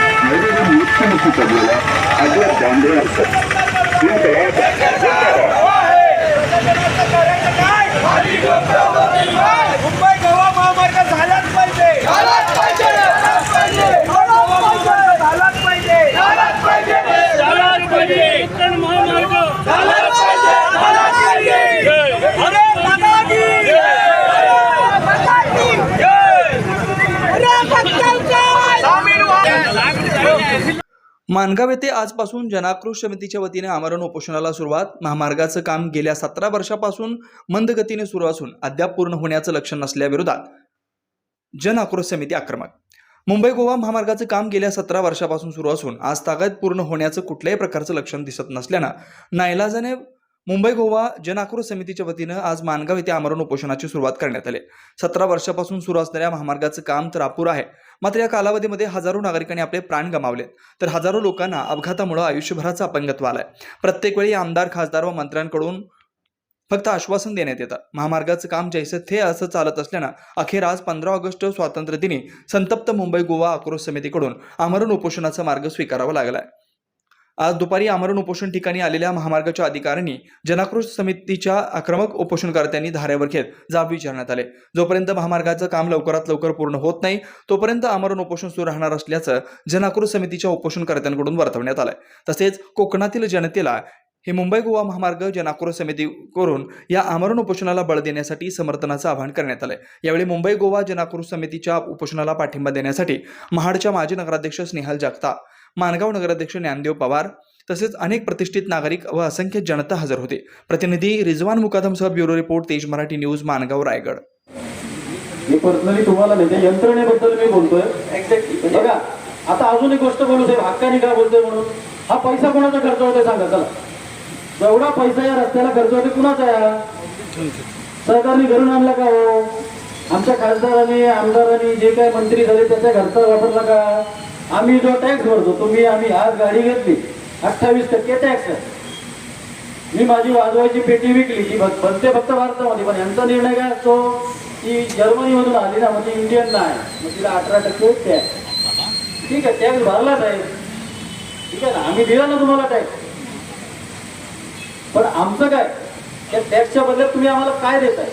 मुख्यमंत्री पडलेला अद्याप दांडे असतात या मुंबई गोवा महामार्ग झालाच पाहिजे झालाच पाहिजे झालाच पाहिजे गोवा महामार्ग झालाच पाहिजे झालाच पाहिजे झालाच पाहिजे कोकण महामार्ग झालाच पाहिजे झालाच पाहिजे अरे माता की अरे माता की अरे भक्तांचा सामील व्हा मानगाव येथे आजपासून जनाक्रोश समितीच्या वतीने आमरण उपोषणाला सुरुवात. महामार्गाचं काम गेल्या सतरा वर्षापासून मंदगतीने सुरू असून अद्याप पूर्ण होण्याचं लक्षण नसल्याविरोधात जन आक्रोश समिती आक्रमक. मुंबई गोवा महामार्गाचं काम गेल्या सतरा वर्षापासून सुरू असून आज ताकद पूर्ण होण्याचं कुठल्याही प्रकारचं लक्षण दिसत नसल्यानं नाईलाजाने मुंबई गोवा जनआक्रोश समितीच्या वतीनं आज मानगाव येथे आमरण उपोषणाची सुरुवात करण्यात आली. सतरा वर्षापासून सुरू असणाऱ्या महामार्गाचं काम तर अपुरं आहे. मात्र या कालावधीमध्ये हजारो नागरिकांनी आपले प्राण गमावले तर हजारो लोकांना अपघातामुळे आयुष्यभराचा अपंगत्व आलाय. प्रत्येक वेळी आमदार खासदार व मंत्र्यांकडून फक्त आश्वासन देण्यात येतं. महामार्गाचं काम जैसे थे असं चालत असल्यानं अखेर आज पंधरा ऑगस्ट स्वातंत्र्य दिनी संतप्त मुंबई गोवा आक्रोश समितीकडून आमरण उपोषणाचा मार्ग स्वीकारावा लागला आहे आज दुपारी आमरण उपोषण ठिकाणी आलेल्या महामार्गाच्या अधिकाऱ्यांनी जनाक्रोश समितीच्या आक्रमक उपोषणकर्त्यांनी धाऱ्यावर घेत जाब विचारण्यात आले. जोपर्यंत महामार्गाचं काम लवकरात लवकर पूर्ण होत नाही तोपर्यंत आमरण उपोषण सुरू राहणार असल्याचं जनाक्रोश समितीच्या उपोषणकर्त्यांकडून वर्तवण्यात आलंय. तसेच कोकणातील जनतेला हे मुंबई गोवा महामार्ग जनाक्रोश समितीकडून या आमरण उपोषणाला बळ देण्यासाठी समर्थनाचं आवाहन करण्यात आलं यावेळी मुंबई गोवा जनाक्रोश समितीच्या उपोषणाला पाठिंबा देण्यासाठी महाडच्या माजी नगराध्यक्ष स्नेहल जगताप मानगाव नगराध्यक्ष ज्ञानदेव पवार तसेच अनेक प्रतिष्ठित नागरिक व असंख्य जनता हजर होते. प्रतिनिधी Rizwan मुकादमसह bureau report Tej Marathi news Mangaon Raigad. मी पर्सनली तुम्हाला नाही त्या यंत्रणेबद्दल मी बोलतोय. एक्झॅक्टली बघा आता अजून एक गोष्ट बोलू साहेब हक्काने का बोलतोय म्हणून? हा पैसा कोणाचा खर्च होतोय सांगा चला. एवढा पैसा या रस्त्याला खर्च होते कुणाचा आहे सरकारने घरून आणला का हो? आमच्या खासदारांनी आमदारांनी जे काही मंत्री झाले त्याच्या घरचा वापरला का? आम्ही जो टॅक्स भरतो तुम्ही आम्ही आज गाडी घेतली अठ्ठावीस टक्के टॅक्स आहे. मी माझी वाजवायची पेटी विकली ती बनते फक्त भारतामध्ये पण यांचा निर्णय काय असतो? की जर्मनीमधून आली ना म्हणजे इंडियन नाही. मग तिला अठरा टक्के टॅक्स ठीक आहे टॅक्स भरला साहेब. ठीक आहे ना आम्ही दिला ना तुम्हाला टॅक्स पण आमचं काय? त्या टॅक्सच्या बदल्यात तुम्ही आम्हाला काय देताय?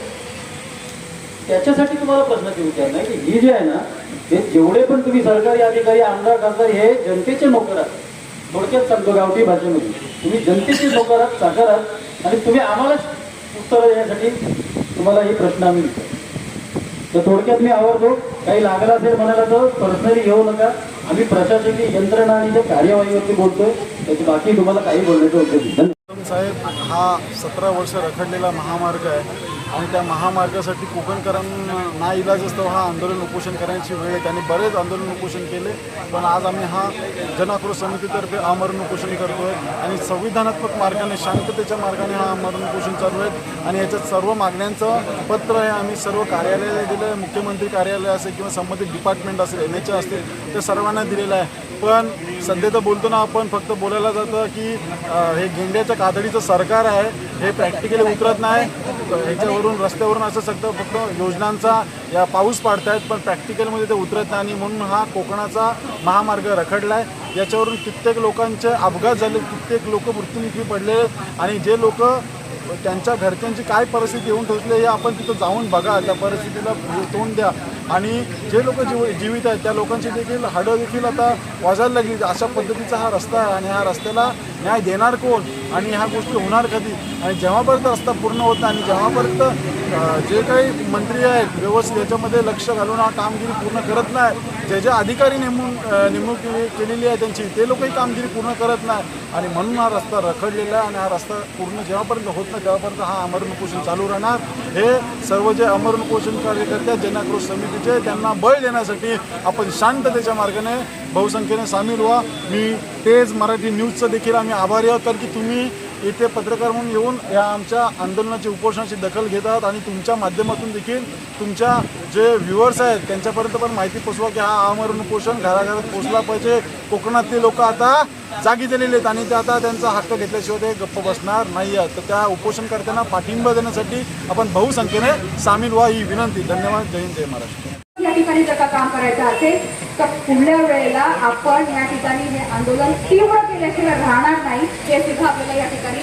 त्याच्यासाठी तुम्हाला प्रश्न प्रश्नाची विचार की ही जे आहे ना हे जेवढे पण तुम्ही सरकारी अधिकारी आमदार खासदार हे जनतेचे नोकर आहात. थोडक्यात सांगतो गावठी भाषेमध्ये. तुम्ही जनतेचे नोकर आहात साकार आहात आणि तुम्ही आम्हालाच उत्तरं देण्यासाठी तुम्हाला हे प्रश्न आम्ही विचार तर थोडक्यात मी आवडतो काही लागला असेल म्हणाला तर पर्सनली घेऊ नका. आम्ही प्रशासकीय यंत्रणा आणि त्या कार्यवाहीवरती बोलतोय त्याची बाकी तुम्हाला काही बोलण्याचं होतं साहेब हा सतरा वर्ष रखडलेला महामार्ग आहे. आणि त्या महामार्गासाठी कोकणकरांना ना इलाज असतो हा आंदोलन उपोषण करण्याची वेळ आहे त्यांनी बरेच आंदोलन उपोषण केले पण आज आम्ही हा जनाक्रोश समितीतर्फे आमरण उपोषण करतोय. आणि संविधानात्मक मार्गाने शांततेच्या मार्गाने हा आमरण उपोषण चालू आहे. आणि याच्यात सर्व मागण्यांचं पत्र आहे. आम्ही सर्व कार्यालयाला दिलं. आहे मुख्यमंत्री कार्यालय असेल किंवा संबंधित डिपार्टमेंट असेल एन एच असतील ते सर्वांना दिलेलं आहे. पण सध्या तर बोलतो ना आपण फक्त बोलायला जातं की हे गेंड्याच्या कातडीचं सरकार आहे हे प्रॅक्टिकली उतरत नाही. ह्याच्यावरून रस्त्यावरून असं सगळं फक्त योजनांचा या पाऊस पाडतायत पण प्रॅक्टिकलमध्ये ते उतरत नाही. आणि म्हणून हा कोकणाचा महामार्ग रखडला आहे याच्यावरून कित्येक लोकांचे अपघात झाले कित्येक लोक मृत्युमुखी पडले आणि जे लोक त्यांच्या घरच्यांची काय परिस्थिती येऊन ठेवली हे आपण तिथं जाऊन बघा. त्या परिस्थितीला तोंड द्या. आणि जे लोक जीव जीवित आहेत त्या लोकांची देखील हाडं देखील आता वाजायला लागली. अशा पद्धतीचा हा रस्ता आहे आणि ह्या रस्त्याला न्याय देणार कोण आणि ह्या गोष्टी होणार कधी? आणि जेव्हापर्यंत रस्ता पूर्ण होत नाही आणि जेव्हापर्यंत जे काही मंत्री आहेत व्यवस्थित याच्यामध्ये लक्ष घालून हा कामगिरी पूर्ण करत नाही जे जे अधिकारी नेमून नेमणूक केलेली आहे त्यांची ते लोकही कामगिरी पूर्ण करत नाही. आणि म्हणून हा रस्ता रखडलेला आहे आणि हा रस्ता पूर्ण जेव्हापर्यंत होत नाही तेव्हापर्यंत हा अमरण उपोषण चालू राहणार. हे सर्व जे अमरण उपोषण कार्यकर्ते आहेत समिती समितीचे त्यांना बळ देण्यासाठी आपण शांततेच्या मार्गाने बहुसंख्येने सामील व्हा. मी तेज मराठी न्यूजचं देखील आम्ही आभारी आहोत. कारण की तुम्ही इथे पत्रकार म्हणून येऊन या आमच्या आंदोलनाची उपोषणाची दखल घेतात आणि तुमच्या माध्यमातून देखील तुमच्या जे व्ह्युअर्स आहेत त्यांच्यापर्यंत पण माहिती पोचवा की हा आमरण उपोषण घराघरात पोचला पाहिजे. कोकणातले लोक आता जागी झालेले आहेत आणि ते आता त्यांचा हक्क घेतल्याशिवाय ते गप्प बसणार नाही आहेत तर त्या उपोषणकर्त्यांना पाठिंबा देण्यासाठी आपण बहुसंख्येने सामील व्हा ही विनंती. धन्यवाद. जय हिंद जय महाराष्ट्र. या ठिकाणी जर काम करायचं असेल तर पुढल्या वेळेला आपण या ठिकाणी हे आंदोलन तीव्र केल्याशिवाय राहणार नाही हे सुद्धा आपल्याला या ठिकाणी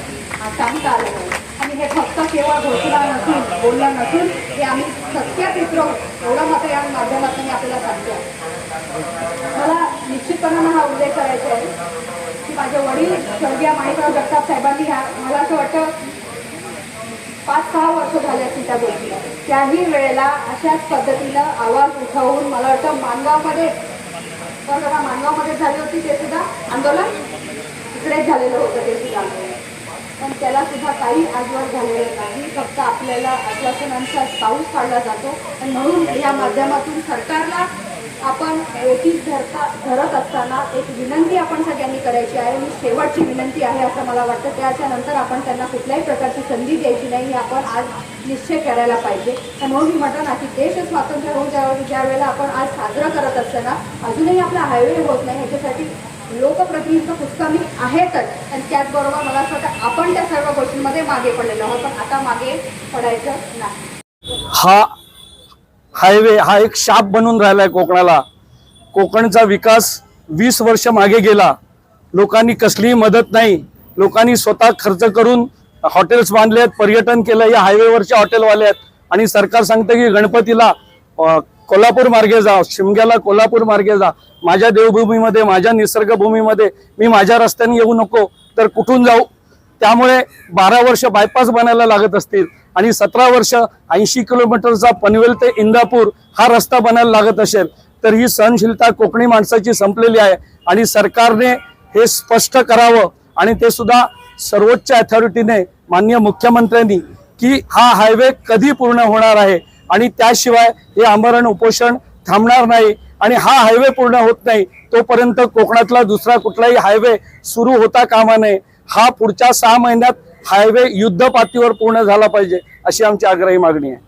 सांगता आलं पाहिजे आणि हे फक्त केवळ घोषणा नसून बोलणं नसून हे आम्ही सत्यात उतरवू एवढं मात्र या माध्यमातून मी आपल्याला सांगते. मला निश्चितपणानं हा उल्लेख करायचा आहे की माझे वडील स्वर्गीय माणिकराव जगताप साहेबांनी ह्या मला असं वाटतं पाच सहा वर्ष झाले त्या गोष्टीला त्याही वेळेला अशाच पद्धतीनं आवाज उठवून मला वाटतं मानगावमध्ये बरं का मानगावमध्ये झाली होती ते सुद्धा आंदोलन? इकडेच झालेलं होतं ते सुद्धा आंदोलन. पण त्याला सुद्धा काही आजवर झालेलं नाही. फक्त आपल्याला आश्वासनांचा पाऊस पाडला जातो. आणि म्हणून या माध्यमातून सरकारला आपण ओटीस धरता धरत असताना एक विनंती आपण सगळ्यांनी करायची आहे. आणि शेवटची विनंती आहे असं मला वाटतं. त्याच्यानंतर आपण त्यांना कुठल्याही प्रकारची संधी द्यायची नाही हे आपण आज निश्चय करायला पाहिजे. आणि म्हणून मी म्हटलं ना की देश स्वातंत्र्य होऊन ज्या ज्या वेळेला आपण आज साजरा करत असताना अजूनही आपला हायवे होत नाही. ह्याच्यासाठी लोकप्रतिनिधित्व पुस्तकामी आहेतच. आणि त्याचबरोबर मला असं वाटतं आपण त्या सर्व गोष्टींमध्ये मागे पडलेलो आहोत. पण आता मागे पडायचं नाही. हा हायवे हा एक शाप बनून राहिला आहे कोकणाला. कोकणचा विकास वीस वर्ष मागे गेला. लोकांनी कसलीही मदत नाही. लोकांनी स्वतः खर्च करून हॉटेल्स बांधले आहेत पर्यटन केलं या हायवेवरचे हॉटेलवाले आहेत. आणि सरकार सांगतं की गणपतीला कोल्हापूर मार्गे जा शिमग्याला कोल्हापूर मार्गे जा. माझ्या देवभूमीमध्ये माझ्या निसर्गभूमीमध्ये मी माझ्या रस्त्याने येऊ नको तर कुठून जाऊ? त्यामुळे बारा वर्ष बायपास बनायला लागत असतील आणि सतरा वर्ष ऐंशी किलोमीटरचा पनवेल ते इंदापूर हा रस्ता बनायला लागत असेल तर ही सहनशीलता कोकणी माणसाची संपलेली आहे आणि सरकारने हे स्पष्ट करावं आणि ते सुद्धा सर्वोच्च अथॉरिटीने माननीय मुख्यमंत्र्यांनी की हा हायवे कधी पूर्ण होणार आहे आणि त्याशिवाय हे आमरण उपोषण थांबणार नाही आणि हा हायवे पूर्ण होत नाही तोपर्यंत कोकणातला दुसरा कुठलाही हायवे सुरू होता कामा नये. हा पुढच्या सहा महिन्यात हायवे युद्धपातीवर पूर्ण झाला पाहिजे अशी आमची आग्रही मागणी आहे.